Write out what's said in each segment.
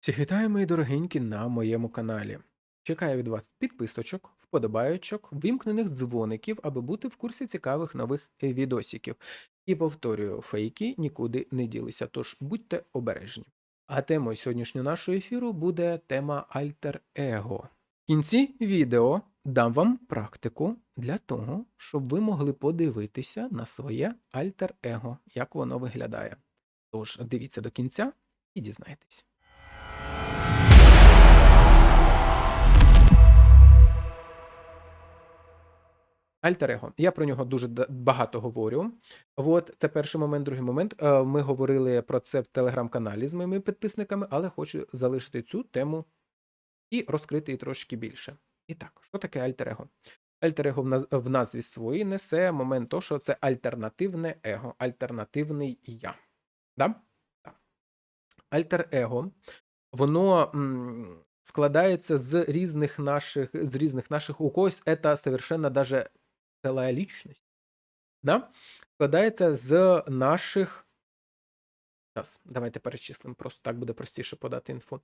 Всіх вітаю, мої дорогенькі, на моєму каналі. Чекаю від вас підписочок, вподобайочок, вімкнених дзвоників, аби бути в курсі цікавих нових відосиків. І повторюю, фейки нікуди не ділися, тож будьте обережні. А темою сьогоднішнього нашого ефіру буде тема альтер-его. В кінці відео дам вам практику для того, щоб ви могли подивитися на своє альтер-его, як воно виглядає. Тож дивіться до кінця і дізнайтесь. Альтер-его. Я про нього дуже багато говорю. От це перший момент. Другий момент. Е, Ми говорили про це в телеграм-каналі з моїми підписниками, але хочу залишити цю тему і розкрити її трошки більше. І так, що таке альтер-его? Альтер-его в, наз- в назві своїй несе момент того, що це альтернативне его, альтернативний я. Да? Так. Альтер-его, воно складається з різних наших, з різних наших у когось це совершенно даже целая личность. Да? Складається з наших. Зараз, давайте перечислимо, просто так буде простіше подати інфу.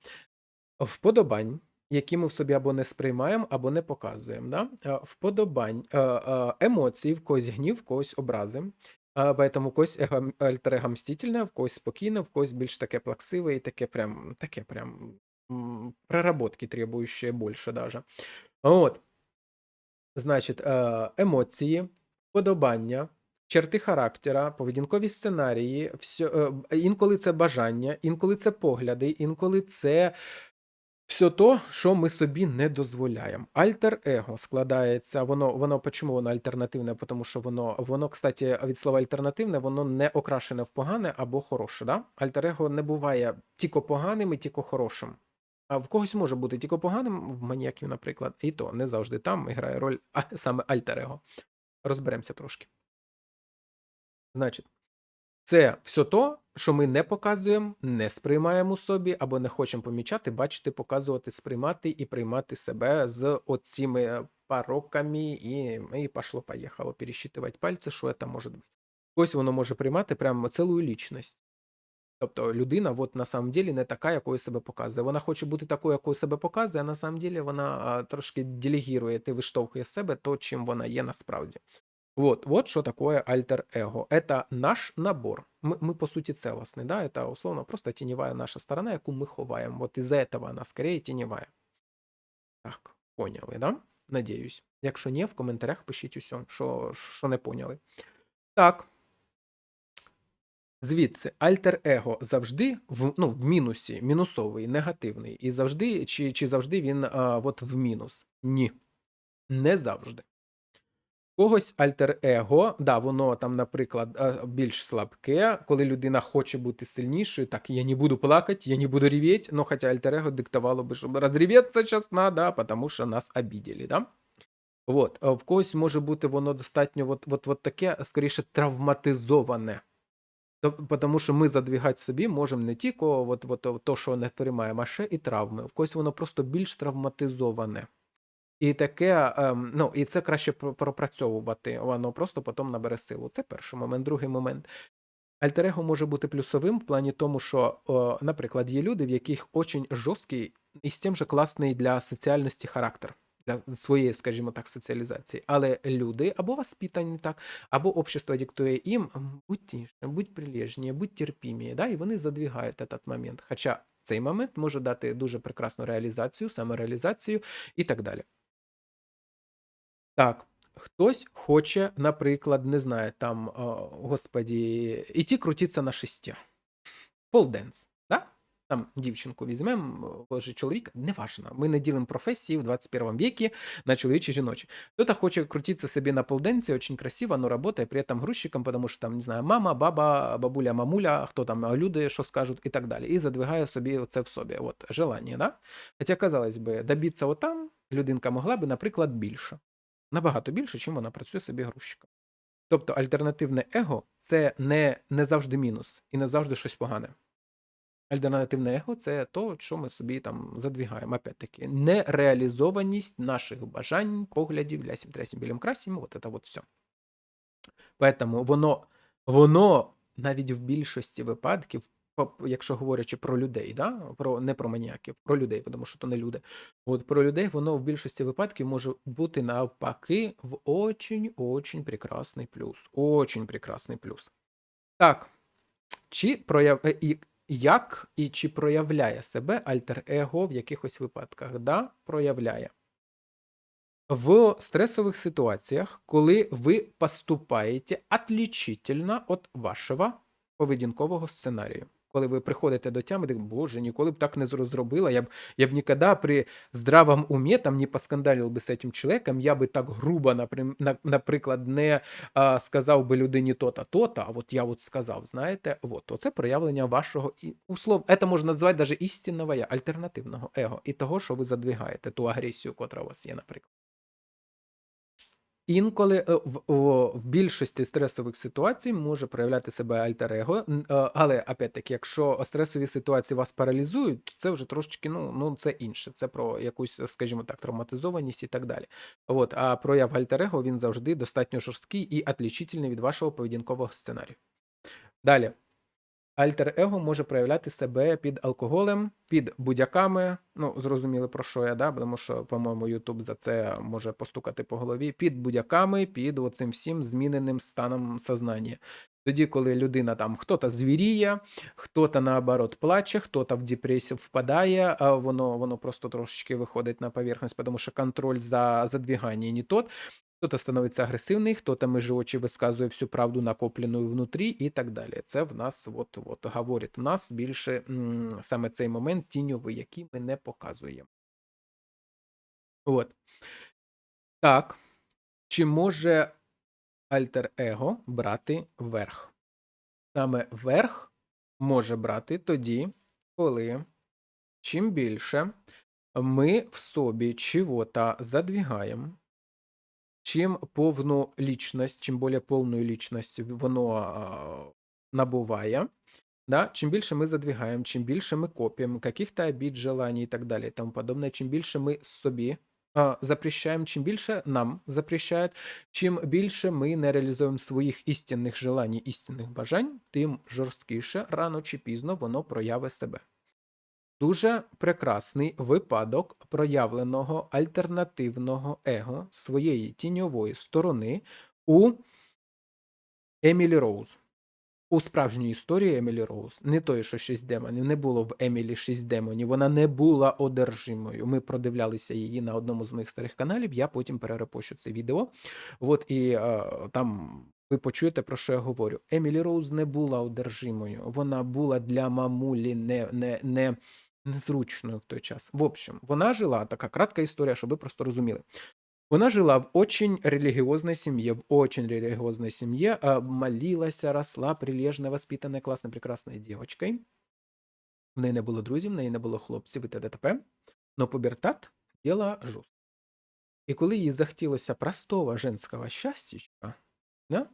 Вподобань, які ми в собі або не сприймаємо, або не показуємо. Да? Е, Вподобань, е, е, емоцій, в когось гнів, в когось образи. Поэтому в когось альтер-его мстительне, в когось спокійне, в когось більш таке плаксиве і таке прям, таке прям проработки, требующее більше даже. От. Значить, е, емоції, вподобання, черти характера, поведінкові сценарії, всьо, е, інколи це бажання, інколи це погляди, інколи це все то, що ми собі не дозволяємо. Альтер-его складається, воно, воно чому воно альтернативне? Тому що воно, воно, кстати, від слова альтернативне, воно не окрашене в погане або хороше. Да? Альтер-его не буває тільки поганим і тільки хорошим. А в когось може бути тільки поганим, в маніяків, наприклад, і то не завжди там грає роль а, саме альтер-его. Розберемося трошки. Значить, це все то, що ми не показуємо, не сприймаємо собі, або не хочемо помічати, бачити, показувати, сприймати і приймати себе з оціми пороками, і, і пошло-поїхало пересчитувати пальці, що це може бути. Ось воно може приймати прямо цілу лічність. Тобто людина, от на самом деле, не така, якою себе показує. Вона хоче бути такою, якою себе показує, а на самом деле вона а, трошки делегірує, ти виштовхує з себе то, чим вона є насправді. Вот, вот что такое альтер-эго. Это наш набор. Мы, мы по сути целостны, да, это условно просто теневая наша сторона, яку ми ховаємо. Вот из-за этого она скорее теневая. Так, поняли, да? Надіюсь. Якщо ні, в коментарях пишіть усе, що, що не поняли. Так. Звідси, альтер-его завжди в, ну, в мінусі, мінусовий, негативний. І завжди, чи, чи завжди він а, от в мінус? Ні. Не завжди. Когось альтер-его, да, воно там, наприклад, більш слабке, коли людина хоче бути сильнішою, так, я не буду плакати, я не буду реветь, но хоча альтер-его диктувало би, щоб розріветься зараз надо, тому що нас обідели, да? Вот. а В когось може бути воно достатньо от, от, от таке, скоріше, травматизоване. То- Тому що ми задвігати собі можемо не тільки от, от, то, що не переймаємо, а ще і травми. В когось воно просто більш травматизоване. І таке, ем, ну, і це краще пропрацьовувати, воно просто потім набере силу. Це перший момент. Другий момент. Альтер-его може бути плюсовим в плані тому, що, о, наприклад, є люди, в яких очень жорсткий і з тим же класний для соціальності характер, для своєї, скажімо так, соціалізації. Але люди або воспитані так, або общество диктує їм «М, будь тише, будь прилежніше, будь терпіміше, да, і вони задвігають этот момент. Хоча цей момент може дати дуже прекрасну реалізацію, самореалізацію і так далі. Так, хтось хоче, наприклад, не знаю, там, а, господі, іти крутитися на шесті. Полденс? Там дівчинку візьмемо, може чоловіка, неважно. Ми не ділимо професії в 21 веке на чоловічі і жіночі. Хто-то хоче крутитися собі на полденсі, очень красиво, но работає при этом грузчиком, потому що там, не знаю, мама, баба, бабуля, мамуля, хто там, люди, що скажуть, і так далі. І задвигає собі це в собі. От, желання, да? Хоча, казалось би, добитися отам людинка могла би, наприклад, більше набагато більше, чим вона працює собі грузчиком. Тобто альтернативне его це не, не завжди мінус і не завжди щось погане. Альтернативне его це то, що ми собі там задвігаємо. Опять-таки, нереалізованість наших бажань, поглядів, лясім, трясім, білим красім, от це от все. Поэтому воно, воно навіть в більшості випадків Якщо говорячи про людей, да? про, не про маніяків, про людей, тому що то не люди. От про людей воно в більшості випадків може бути навпаки в очень-очень прекрасний плюс. Очень прекрасний плюс. Так. Чи прояв... е, як і чи проявляє себе альтер-его в якихось випадках? Да, проявляє. В стресових ситуаціях, коли ви поступаєте отлічительно від вашого поведінкового сценарію. Коли ви приходите до тями, так, боже, ніколи б так не зро- зробила, я б, я б ніколи при здравому умі там не поскандалив би з цим чоловіком, я би так грубо, наприклад, не а, сказав би людині то-то, то-то, а от я от сказав, знаєте, от, оце проявлення вашого, услов, це можна назвати навіть істинного я, альтернативного его, і того, що ви задвигаєте, ту агресію, котра у вас є, наприклад. Інколи е, в, більшості стресових ситуацій може проявляти себе альтер-его, е, але опять-таки, якщо стресові ситуації вас паралізують, то це вже трошечки, ну, ну це інше. Це про якусь, скажімо так, травматизованість і так далі. От, а прояв альтер-его, він завжди достатньо жорсткий і отлічительний від вашого поведінкового сценарію. Далі. Альтер-его може проявляти себе під алкоголем, під будяками. Ну, зрозуміли про що я, да? тому що, по-моєму, Ютуб за це може постукати по голові. Під будяками, під оцим всім зміненим станом сознання. Тоді, коли людина там хто-то звіріє, хто-то наоборот плаче, хто-то в депресію впадає, а воно, воно просто трошечки виходить на поверхність, тому що контроль за задвігання не тот. Хто-то становиться агресивний, хто-то межі очі висказує всю правду накоплену внутрі і так далі. Це в нас от, от, говорить в нас більше м, саме цей момент тіньовий, який ми не показуємо. От. Так. Чи може альтер-его брати верх? Саме верх може брати тоді, коли чим більше ми в собі чого-то задвігаємо, чим повну лічність, чим більше повною лічністю воно набуває, да, чим більше ми задвігаємо, чим більше ми копіємо каких-то обід, желаний і так далі, тому подобне, чим більше ми собі запрещаємо, чим більше нам запрещають, чим більше ми не реалізуємо своїх істинних желань, істинних бажань, тим жорсткіше рано чи пізно воно проявить себе. Дуже прекрасний випадок проявленого альтернативного его своєї тіньової сторони у Емілі Роуз. У справжній історії Емілі Роуз, не той, що шість демонів, не було в Емілі шість демонів, вона не була одержимою. Ми продивлялися її на одному з моїх старих каналів. Я потім перерепощу це відео. От і е, там ви почуєте, про що я говорю. Емілі Роуз не була одержимою, вона була для мамулі не, не, не, незручною в той час. В общем, вона жила така кратка історія, щоб ви просто розуміли. Вона жила в очень религиозной семье, в очень религиозной семье, а, молилась, росла, прилежно воспитанная, классной, прекрасной девочкой. В неї не було друзів, в неї не було хлопців і т.д. Но пубертат – діло жорстке. І коли їй захотілося простого женського щастячка, да?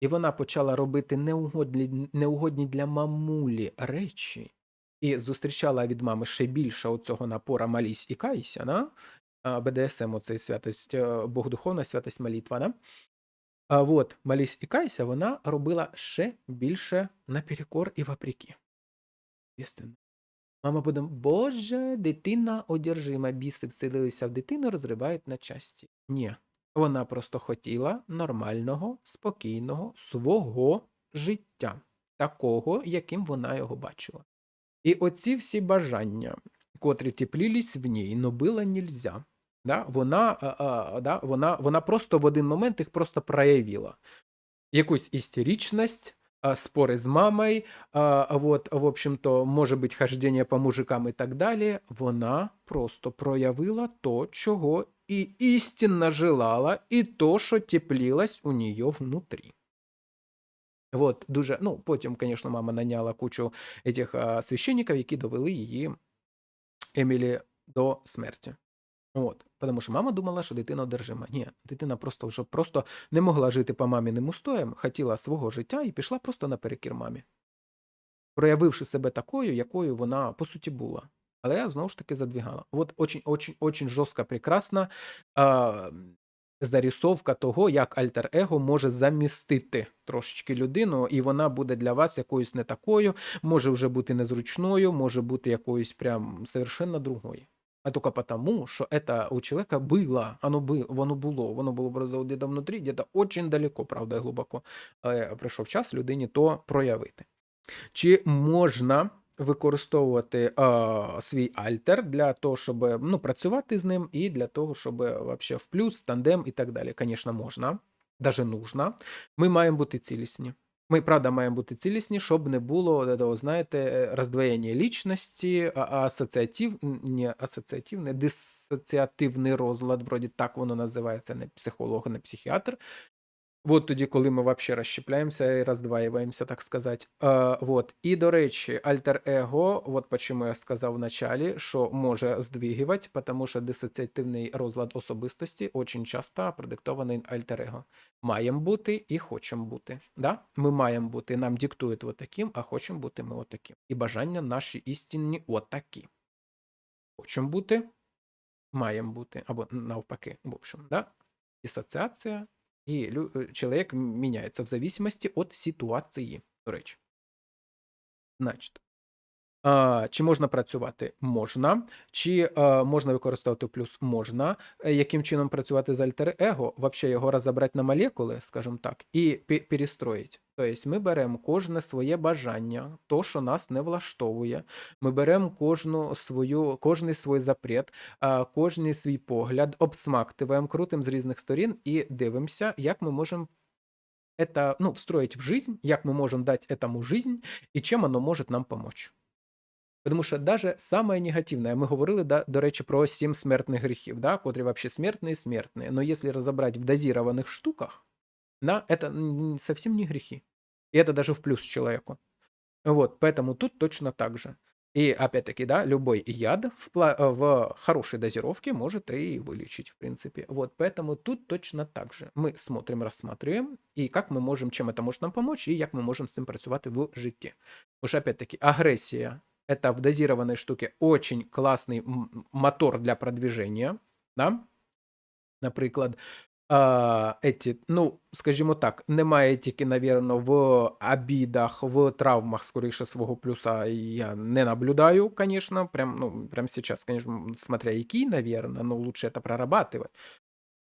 і вона почала робити неугодні, неугодні для мамулі речі, і зустрічала від мами ще більше оцього напора «Молись і кайся», да? а, БДСМ, оцей святость, е, Богодуховна святость молитва, да? А от «Молись і кайся» вона робила ще більше наперекор і вопреки. Єстественно. Мама буде, боже, дитина одержима, біси вселилися в дитину, розривають на часті. Ні, вона просто хотіла нормального, спокійного свого життя, такого, яким вона його бачила. І оці всі бажання, котрі теплілись в ній, но було нельзя. Да? Вона, а, а, да? вона, вона просто в один момент їх просто проявила. Якусь істеричність, спори з мамою, а вот, в общем-то, може бути хождення по мужикам і так далі. Вона просто проявила то, чого і істинно желала, і то, що теплілось у неї внутрі. Вот, дуже, ну, потім, звісно, мама наняла кучу а, священників, які довели її Емілі до смерті. От, тому що мама думала, що дитина одержима. Ні, дитина просто вже просто не могла жити по маміним устоям, хотіла свого життя і пішла просто наперекір мамі, проявивши себе такою, якою вона по суті була. Але я знову ж таки задвігала. От очень, очень, очень жорстко, прекрасно. А, зарисовка того, як альтер-его може замістити трошечки людину, і вона буде для вас якоюсь не такою, може вже бути незручною, може бути якоюсь прям совершенно другою. А тільки потому, що це у чоловіка було, оно, було, воно було, воно було просто где-то внутрі, где-то очень далеко, правда, глибоко. Але прийшов час людині то проявити. Чи можна використовувати е, свій альтер для того, щоб ну, працювати з ним, і для того, щоб вообще в плюс, тандем і так далі? Звісно, можна, даже нужно. Ми маємо бути цілісні. Ми, правда, маємо бути цілісні, щоб не було, того, знаєте, роздвоєння лічності, асоціатив, не асоціативний, дисоціативний розлад, вроді так воно називається, не психолог, не психіатр. От тоді, коли ми взагалі розщепляємося і роздваюємося, так сказати. Е, вот. І, до речі, альтер-его, от чому я сказав в началі, що може здвигувати, тому що дисоціативний розлад особистості дуже часто продиктований альтер-его. Маємо бути і хочемо бути. Да? Ми маємо бути, нам диктують от таким, а хочемо бути ми отаким. І бажання наші істинні отакі. Хочемо бути, маємо бути, або навпаки, в общем, да? Дисоціація і лю- меняется чоловік міняється в зависимості від ситуації, до речі. Значить, чи можна працювати? Можна. Чи можна використовувати плюс? Можна. Е, Яким чином працювати з альтер-его? Вообще його розібрати на молекули, скажімо так, і пе- перестроїть. Тобто ми беремо кожне своє бажання, то, що нас не влаштовує. Ми беремо кожну свою, кожний свій запрет, кожний свій погляд, обсмактуємо, крутимо з різних сторін і дивимося, як ми можемо это, ну, встроить в жизнь, як ми можемо дати этому жизнь, і чим воно може нам помочь. Тому що даже самое негативне, ми говорили, да, до речі, про сім смертних гріхів, да, котрі вообще смертні і смертні. Но если разобрать в дозированных штуках, да, это н- совсем не грехи. И это даже в плюс человеку. Вот, поэтому тут точно так же. И опять-таки, да, любой яд в, пла- э, в хорошей дозировке может и вылечить, в принципе. Вот, поэтому тут точно так же. Мы смотрим, рассматриваем, и как мы можем, чем это может нам помочь, и как мы можем с цим працювати в житті. Уж опять-таки, агрессия – это в дозированной штуке очень классный м- мотор для продвижения, да? Наприклад, а, еті, ну, скажімо так, немає тільки, навірно, в обідах, в травмах, скоріше, свого плюса я не наблюдаю, конечно, прям, ну, прям сейчас, конечно, смотря який, навірно, но лучше это прорабатывать.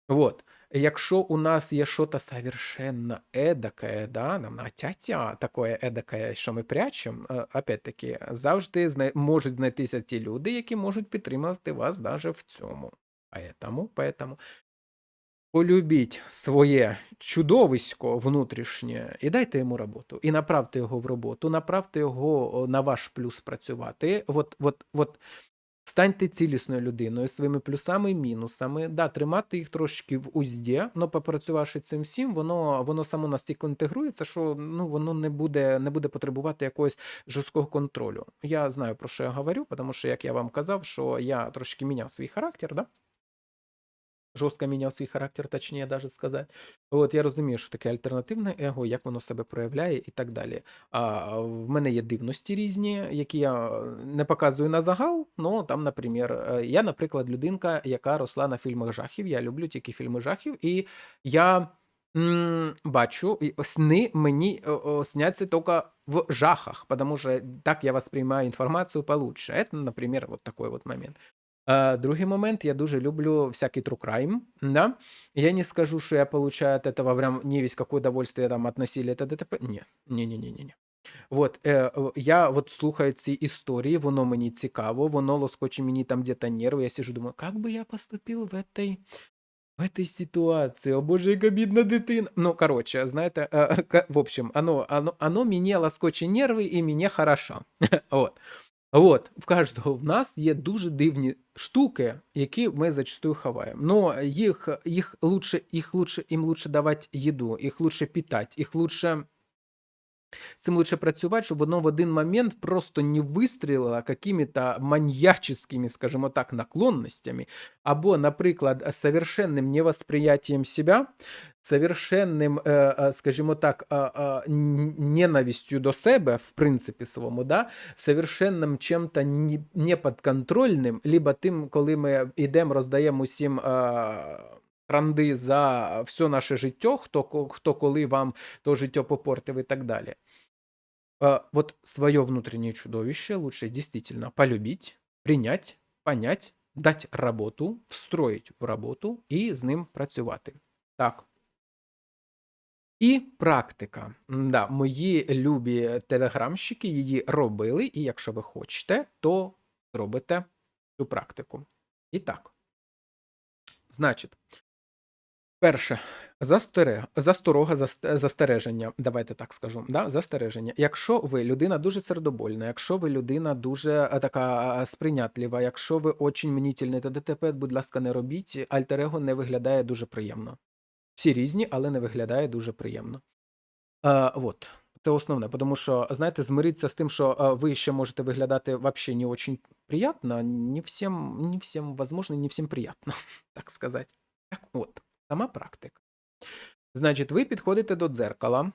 Вот. Якщо у нас є щось совершенно эдакое, да, нам на тя-тя, такое эдакое, що ми прячемо, е, опять-таки, завжди зна... можуть знайтися ті люди, які можуть підтримати вас даже в цьому. Поэтому, поэтому полюбіть своє чудовисько внутрішнє і дайте йому роботу. І направте його в роботу, направте його о, на ваш плюс працювати. От, от, от станьте цілісною людиною своїми плюсами і мінусами. Да, тримати їх трошки в узді, але попрацювавши цим всім, воно, воно само настільки інтегрується, що ну, воно не буде, не буде потребувати якогось жорсткого контролю. Я знаю, про що я говорю, тому що, як я вам казав, що я трошки міняв свій характер, да? Жорстко міняв свій характер, точніше даже сказати. От я розумію, що таке альтернативне его, як воно себе проявляє і так далі. А в мене є дивності різні, які я не показую на загал. Ну там, наприклад, я, наприклад, людинка, яка росла на фільмах жахів. Я люблю тільки фільми жахів, і я м, бачу сни мені о, сняться тільки в жахах, тому що так я восприймаю інформацію получше. Це, наприклад, вот такой вот момент. А, другий момент, я дуже люблю всякий true crime, да. Я не скажу, что я получаю от этого прям не весь какое удовольствие там от насилия та ДТП. Ні, ні, ні, ні, ні. Вот, е, о, я от слухаю ці історії, воно мені цікаво, воно лоскоче мені там где-то нерви. Я сижу, думаю, как бы я поступил в этой, в этой ситуации? О боже, яка бідна дитина. Ну, короче, знаєте, е, ка- в общем, оно, оно, оно мені лоскоче нерви і мені хорошо. От. От, в кожного в нас є дуже дивні штуки, які ми зачастую ховаємо. Но їх, їх лучше, їх лучше, їм лучше давати їду, їх лучше питати, їх лучше з цим лучше працювати, щоб воно в один момент просто не вистрілило какими-то маньяческими, скажімо так, наклонностями, або, наприклад, совершенним невосприятием себя, совершенним, е, е, скажімо так, е, е, н- ненавистю до себе, в принципі, своєму, да? совершенним чим-то не- неподконтрольним, либо тим, коли ми йдемо, роздаємо усім Е, транди за все наше життя, хто, хто коли вам то життя попортив і так далі. Э, вот свое внутреннее чудовище лучше действительно полюбить, принять, понять, дать работу, встроить в работу і з ним працювати. Так. І практика. Да, мої любі телеграмщики її робили, і якщо ви хочете, то зробите цю практику. І так. Значить, перше, застере, засторога, застереження, давайте так скажу. Да? Застереження. Якщо ви людина дуже сердобольна, якщо ви людина дуже е, така е, сприйнятлива, якщо ви очень мнітельний та ДТП, будь ласка, не робіть, альтер-его не виглядає дуже приємно. Всі різні, але не виглядає дуже приємно. Е, от. Це основне, тому що, знаєте, змиритися з тим, що е, ви ще можете виглядати вообще не очень приятно, не всім, не всім возможно, не всім приятно, так сказати. Так от, сама практика. Значить, ви підходите до дзеркала.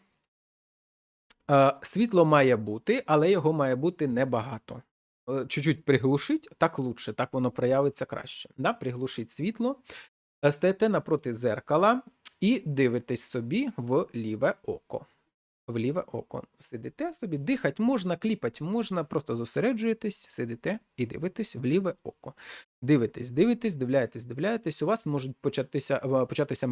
Е, Світло має бути, але його має бути небагато. Е, Чуть-чуть приглушить, так лучше, так воно проявиться краще. Да? Приглушить світло, е, стаєте напроти зеркала і дивитесь собі в ліве око. В ліве око. Сидите собі, дихати можна, кліпати можна, просто зосереджуєтесь, сидите і дивитесь в ліве око. Дивитесь, дивитесь, дивляєтесь, дивляєтесь. У вас можуть початися, е, початися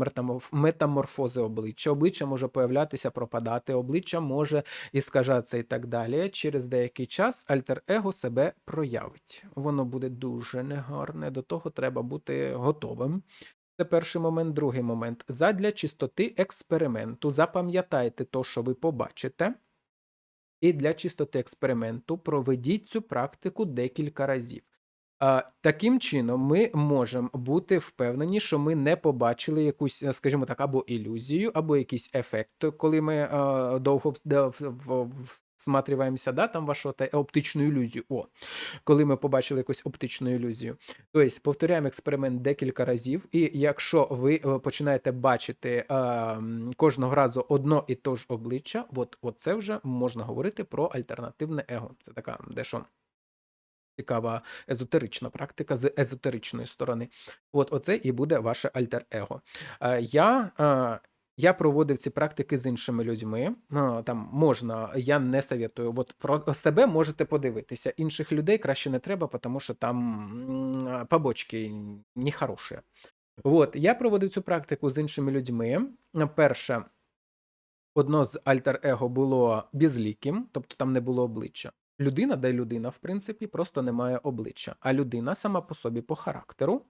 метаморфози обличчя. Обличчя може появлятися, пропадати, обличчя може іскажатися і так далі. Через деякий час альтер-его себе проявить. Воно буде дуже негарне. До того треба бути готовим. Це перший момент. Другий момент. Задля чистоти експерименту запам'ятайте то, що ви побачите. І для чистоти експерименту проведіть цю практику декілька разів. А, таким чином, ми можемо бути впевнені, що ми не побачили якусь, е, скажімо так, або ілюзію, або якийсь ефект, коли ми е, довго в- в- в- всматриваємося, да, там вашу оптичну ілюзію. О, коли ми побачили якусь оптичну ілюзію. Тобто, повторяємо експеримент декілька разів, і якщо ви е, починаєте бачити е, кожного разу одно і то ж обличчя, от, от це вже можна говорити про альтернативне его. Це така дещо цікава езотерична практика з езотеричної сторони. От оце і буде ваше альтер-его. Е, Я, е, я проводив ці практики з іншими людьми. Е, Там можна, я не советую. От про себе можете подивитися. Інших людей краще не треба, тому що там побочки нехороші. От, я проводив цю практику з іншими людьми. Перше, одно з альтер-его було безліким, тобто там не було обличчя. Людина, де людина, в принципі, просто не має обличчя. А людина сама по собі по характеру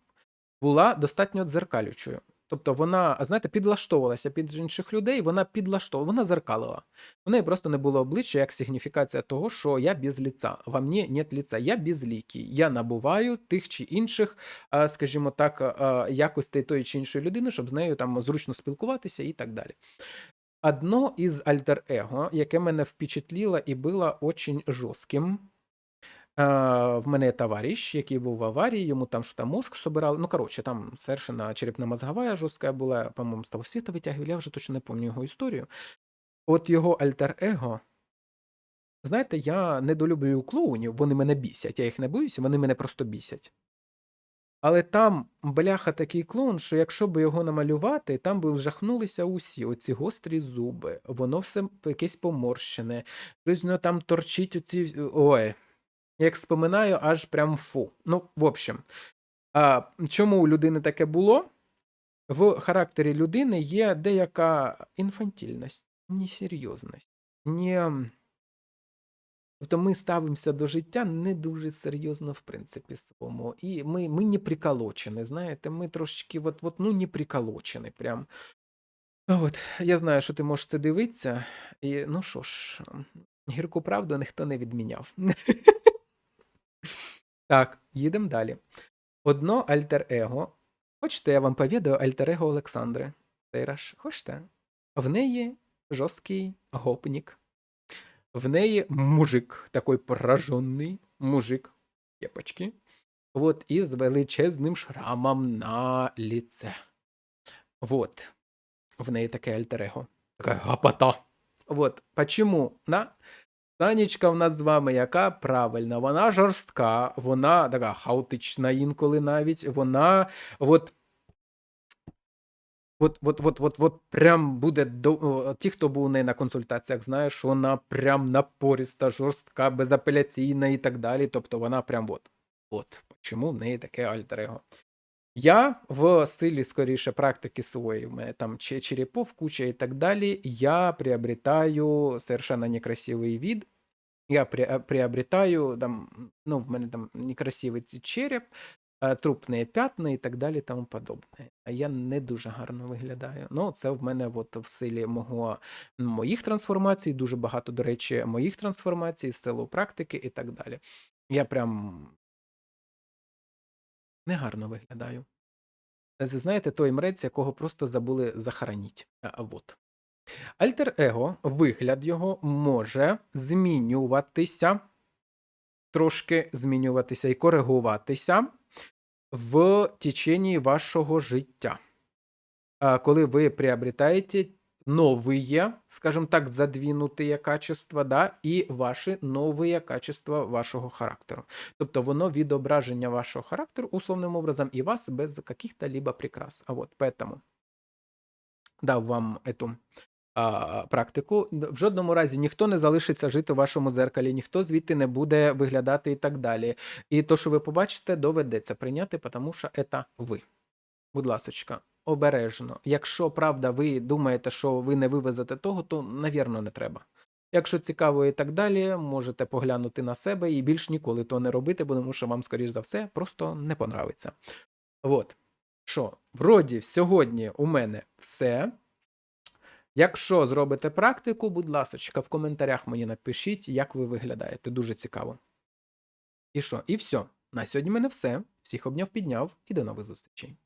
була достатньо дзеркалючою. Тобто вона, знаєте, підлаштовувалася під інших людей, вона підлаштовувала, вона зеркалила. У неї просто не було обличчя як сигніфікація того, що я без лица. Во мені нет лица, я безлікий. Я набуваю тих чи інших, скажімо так, якостей тої чи іншої людини, щоб з нею там зручно спілкуватися і так далі. Одно із альтер-его, яке мене впечатлило і було очень жорстким. Е, В мене товариш, який був в аварії, йому там що-то мозг собирали. Ну, коротше, там совершенно черепно-мозговая жорстка була, по-моєму, з того світу витягували, я вже точно не пам'ятаю його історію. От його альтер-его. Знаєте, я недолюблюю клоунів, вони мене бісять. Я їх не боюся, вони мене просто бісять. Але там бляха такий клоун, що якщо б його намалювати, там би вжахнулися усі оці гострі зуби, воно все якесь поморщене, щось воно там торчить оці. Ой, як споминаю, аж прям фу. Ну, в общем, а, чому у людини таке було? В характері людини є деяка інфантільність, несерйозність. Не... Тобто ми ставимося до життя не дуже серйозно, в принципі, своєму. І ми, ми не приколочені, знаєте, ми трошечки, от, от, ну, не приколочені прям. От, я знаю, що ти можеш це дивитися, і ну що ж, гірку правду ніхто не відміняв. Так, їдемо далі. Одно альтер-его. Хочете, я вам повідаю альтер-его Олександри. Тейраш, хочете? В неї жорсткий гопнік. В неї мужик, такий поражений мужик, кепочки. Вот, і величезним шрамом на ліце. Вот. В неї таке альтер-его. Така гапота. Вот. Почему? На? Танечка в нас з вами яка правильна, вона жорстка, вона така хаотична інколи навіть, вона от От, от, от, от, от прям буде до ті, хто був у неї на консультаціях, знаєш, вона прям напориста, жорстка, безапеляційна і так далі. Тобто вона прям от. От чому в неї таке альтер-его. Я в силі скоріше практики мене там черепов, куча і так далі. Я приобретаю совершенно некрасивий від. Я при- приобретаю там, ну, в мене там некрасивий череп, трупні п'ятна і так далі, тому подобне. А я не дуже гарно виглядаю. Ну, це в мене от в силі мого, моїх трансформацій, дуже багато, до речі, моїх трансформацій, в силу практики і так далі. Я прям негарно виглядаю. Це, знаєте, той мрець, якого просто забули захороніть. А, а от. Альтер-его, вигляд його може змінюватися, трошки змінюватися і коригуватися в течение вашого життя. Коли ви приобретаєте новые, скажем так, задвинутые качества, да, і ваші нові качества вашого характеру. Тобто воно відображення вашого характеру условним образом і вас без каких-то либо прикрас. А вот поэтому дав вам эту а, практику. В жодному разі ніхто не залишиться жити в вашому дзеркалі, ніхто звідти не буде виглядати і так далі. І то, що ви побачите, доведеться прийняти, тому що це ви. Будь ласочка, обережно. Якщо правда, ви думаєте, що ви не вивезете того, то, навірно, не треба. Якщо цікаво і так далі, можете поглянути на себе і більш ніколи то не робити, бо тому що вам, скоріш за все, просто не понравиться. От. Що, вроді, сьогодні у мене все. Якщо зробите практику, будь ласочка, в коментарях мені напишіть, як ви виглядаєте. Дуже цікаво. І що? І все. На сьогодні в мене все. Всіх обняв, підняв і до нових зустрічей.